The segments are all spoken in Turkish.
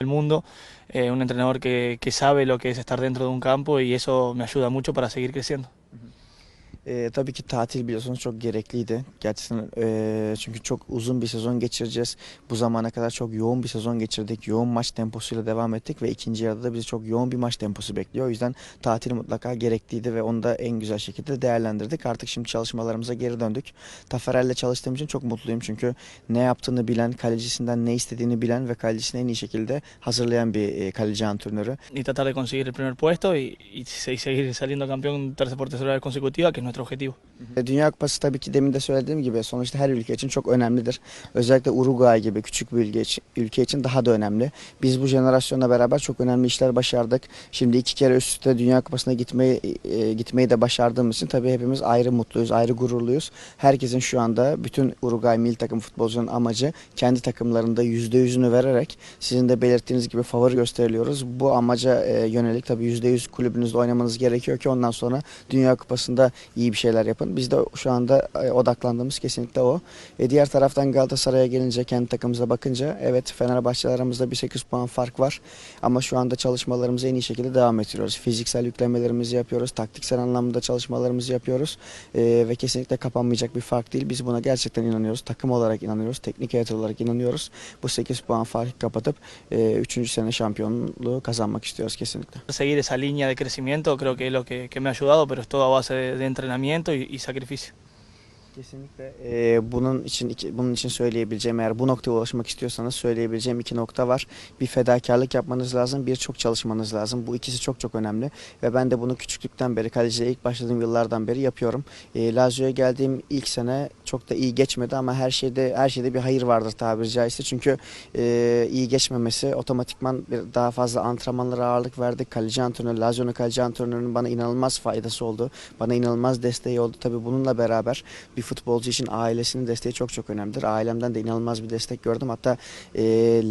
El mundo, eh, un entrenador que sabe lo que es estar dentro de un campo y eso me ayuda mucho para seguir creciendo. Ee, tabii ki tatil biliyorsunuz çok gerekliydi. Gerçekten e, çünkü çok uzun bir sezon geçireceğiz. Bu zamana kadar çok yoğun bir sezon geçirdik. Yoğun maç temposuyla devam ettik ve ikinci yarıda da bizi çok yoğun bir maç temposu bekliyor. O yüzden tatil mutlaka gerekliydi ve onu da en güzel şekilde değerlendirdik. Artık şimdi çalışmalarımıza geri döndük. Taferel'le çalıştığım için çok mutluyum çünkü ne yaptığını bilen, kalecisinden ne istediğini bilen ve kalecisini en iyi şekilde hazırlayan bir e, kaleci antrenörü. Y tratar de conseguir el primer puesto y, y se- y seguir saliendo campeón tercera por tercera vez consecutiva, que es nuestro objetivo. Dünya Kupası tabii ki demin de söylediğim gibi sonuçta her ülke için çok önemlidir. Özellikle Uruguay gibi küçük bir ülke için, ülke için daha da önemli. Biz bu jenerasyonla beraber çok önemli işler başardık. Şimdi iki kere üst üste Dünya Kupası'na gitmeyi e, gitmeyi de başardığımız için tabii hepimiz ayrı mutluyuz, ayrı gururluyuz. Herkesin şu anda bütün Uruguay milli takım futbolcunun amacı kendi takımlarında yüzde yüzünü vererek sizin de belirttiğiniz gibi favori gösteriliyoruz. Bu amaca e, yönelik tabii yüzde yüz kulübünüzde oynamanız gerekiyor ki ondan sonra Dünya Kupası'nda iyi bir şeyler yapın. Biz de şu anda e, odaklandığımız kesinlikle o. E, diğer taraftan Galatasaray'a gelince kendi takımımıza bakınca evet Fenerbahçe aramızda bir 8 puan fark var. Ama şu anda çalışmalarımızı en iyi şekilde devam ettiriyoruz. Fiziksel yüklemelerimizi yapıyoruz. Taktiksel anlamda çalışmalarımızı yapıyoruz. E, ve kesinlikle kapanmayacak bir fark değil. Biz buna gerçekten inanıyoruz. Takım olarak inanıyoruz. Teknik heyet olarak inanıyoruz. Bu 8 puan farkı kapatıp 3. sene şampiyonluğu kazanmak istiyoruz kesinlikle. Seguir esa línea de crecimiento creo que es lo que, que me ha ayudado, pero es todo a base de, de entrenamiento y, y sacrifício. Kesinlikle. Ee, bunun için iki- bunun için söyleyebileceğim eğer bu noktaya ulaşmak istiyorsanız söyleyebileceğim iki nokta var. Bir fedakarlık yapmanız lazım, bir çok çalışmanız lazım. Bu ikisi çok çok önemli ve ben de bunu küçüklükten beri kaleciliğe ilk başladığım yıllardan beri yapıyorum. Ee, Lazio'ya geldiğim ilk sene çok da iyi geçmedi ama her şeyde her şeyde bir hayır vardır tabiri caizse. Çünkü e, iyi geçmemesi otomatikman bir daha fazla antrenmanlara ağırlık verdik. Kaleci antrenörü, Lazio'nun kaleci antrenörünün bana inanılmaz faydası oldu. Bana inanılmaz desteği oldu. Tabii bununla beraber bir futbolcu için ailesinin desteği çok çok önemlidir. Ailemden de inanılmaz bir destek gördüm. Hatta e,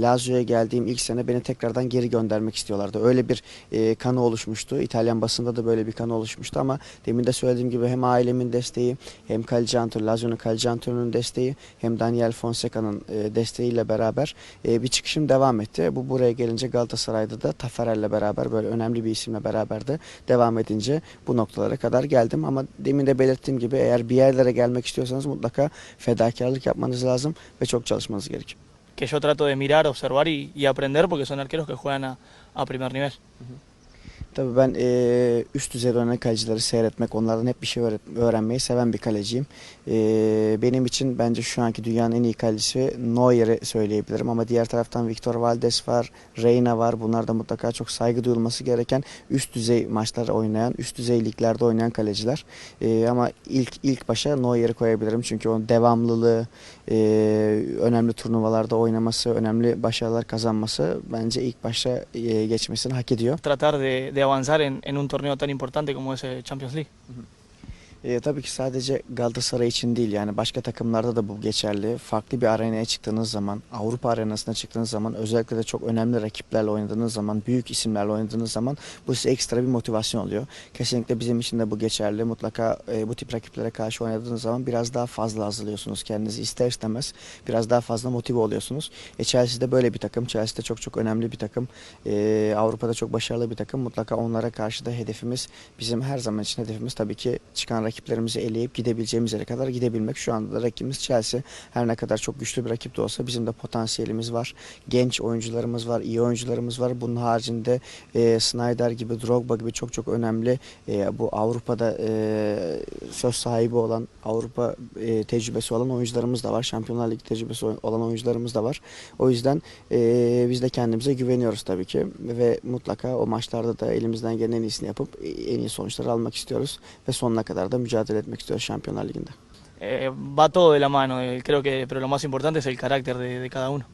Lazio'ya geldiğim ilk sene beni tekrardan geri göndermek istiyorlardı. Öyle bir e, kanı oluşmuştu. İtalyan basında da böyle bir kanı oluşmuştu ama demin de söylediğim gibi hem ailemin desteği hem kaleci antrenörü, Lazio'nun kaleci desteği hem Daniel Fonseca'nın e, desteğiyle beraber e, bir çıkışım devam etti. Bu buraya gelince Galatasaray'da da Taferel'le beraber böyle önemli bir isimle beraber de devam edince bu noktalara kadar geldim. Ama demin de belirttiğim gibi eğer bir yerlere gelmek istiyorsanız mutlaka fedakarlık yapmanız lazım ve çok çalışmanız gerekiyor. Que yo trato de mirar, observar y, y aprender porque son arqueros que juegan a, a primer nivel. Tabii ben eee, üst düzey oynayan kalecileri seyretmek, onlardan hep bir şey öğrenmeyi seven bir kaleciyim. Eee, benim için bence şu anki dünyanın en iyi kalecisi Neuer'i söyleyebilirim ama diğer taraftan Victor Valdes var, Reina var. Bunlar da mutlaka çok saygı duyulması gereken üst düzey maçlar oynayan, üst düzey liglerde oynayan kaleciler. Eee, ama ilk ilk başa Neuer'i koyabilirim çünkü onun devamlılığı, eee, önemli turnuvalarda oynaması, önemli başarılar kazanması bence ilk başa eee, geçmesini hak ediyor. Tratar de avanzar en, un torneo tan importante como es el Champions League. E, tabii ki sadece Galatasaray için değil yani başka takımlarda da bu geçerli. Farklı bir arenaya çıktığınız zaman, Avrupa arenasına çıktığınız zaman özellikle de çok önemli rakiplerle oynadığınız zaman, büyük isimlerle oynadığınız zaman bu size ekstra bir motivasyon oluyor. Kesinlikle bizim için de bu geçerli. Mutlaka e, bu tip rakiplere karşı oynadığınız zaman biraz daha fazla hazırlıyorsunuz kendinizi ister istemez. Biraz daha fazla motive oluyorsunuz. E, Chelsea de böyle bir takım. Chelsea de çok çok önemli bir takım. E, Avrupa'da çok başarılı bir takım. Mutlaka onlara karşı da hedefimiz bizim her zaman için hedefimiz tabii ki çıkan rakiplerimizi eleyip gidebileceğimiz yere kadar gidebilmek. Şu anda da rakibimiz Chelsea. Her ne kadar çok güçlü bir rakip de olsa bizim de potansiyelimiz var. Genç oyuncularımız var, iyi oyuncularımız var. Bunun haricinde e, Snyder gibi, Drogba gibi çok çok önemli e, bu Avrupa'da e, söz sahibi olan, Avrupa e, tecrübesi olan oyuncularımız da var. Şampiyonlar Ligi tecrübesi olan oyuncularımız da var. O yüzden e, biz de kendimize güveniyoruz tabii ki ve mutlaka o maçlarda da elimizden gelen en iyisini yapıp e, en iyi sonuçları almak istiyoruz ve sonuna kadar da mücadele etmek istiyoruz Şampiyonlar Ligi'nde. Eh, va todo de la mano, eh, creo que, pero lo más importante es el carácter de, de cada uno.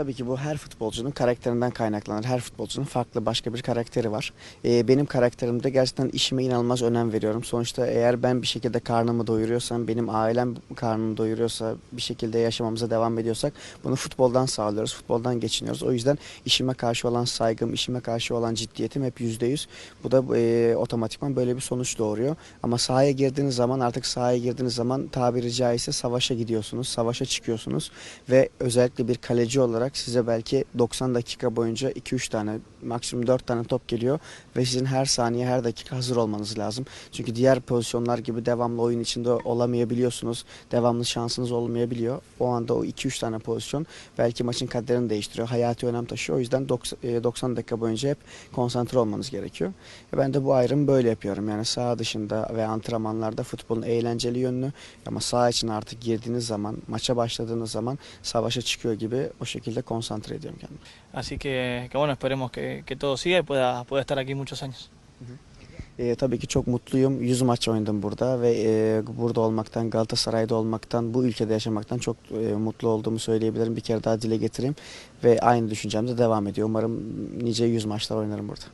Tabii ki bu her futbolcunun karakterinden kaynaklanır. Her futbolcunun farklı başka bir karakteri var. Ee, benim karakterimde gerçekten işime inanılmaz önem veriyorum. Sonuçta eğer ben bir şekilde karnımı doyuruyorsam, benim ailem karnını doyuruyorsa, bir şekilde yaşamamıza devam ediyorsak bunu futboldan sağlıyoruz, futboldan geçiniyoruz. O yüzden işime karşı olan saygım, işime karşı olan ciddiyetim hep yüzde yüz. Bu da e, otomatikman böyle bir sonuç doğuruyor. Ama sahaya girdiğiniz zaman artık sahaya girdiğiniz zaman tabiri caizse savaşa gidiyorsunuz, savaşa çıkıyorsunuz ve özellikle bir kaleci olarak size belki 90 dakika boyunca 2-3 tane maksimum 4 tane top geliyor ve sizin her saniye her dakika hazır olmanız lazım. Çünkü diğer pozisyonlar gibi devamlı oyun içinde olamayabiliyorsunuz. Devamlı şansınız olmayabiliyor. O anda o 2-3 tane pozisyon belki maçın kaderini değiştiriyor. Hayati önem taşıyor. O yüzden 90 e, 90 dakika boyunca hep konsantre olmanız gerekiyor. Ve ben de bu ayrımı böyle yapıyorum. Yani saha dışında ve antrenmanlarda futbolun eğlenceli yönünü ama saha için artık girdiğiniz zaman, maça başladığınız zaman savaşa çıkıyor gibi o şekilde konsantre ediyorum kendimi. Así que, que bueno, esperemos que, que todo siga y pueda, pueda estar aquí muchos años. E, tabii ki çok mutluyum. 100 maç oynadım burada ve e, burada olmaktan, Galatasaray'da olmaktan, bu ülkede yaşamaktan çok e, mutlu olduğumu söyleyebilirim. Bir kere daha dile getireyim ve aynı düşüncemde devam ediyor. Umarım nice 100 maçlar oynarım burada.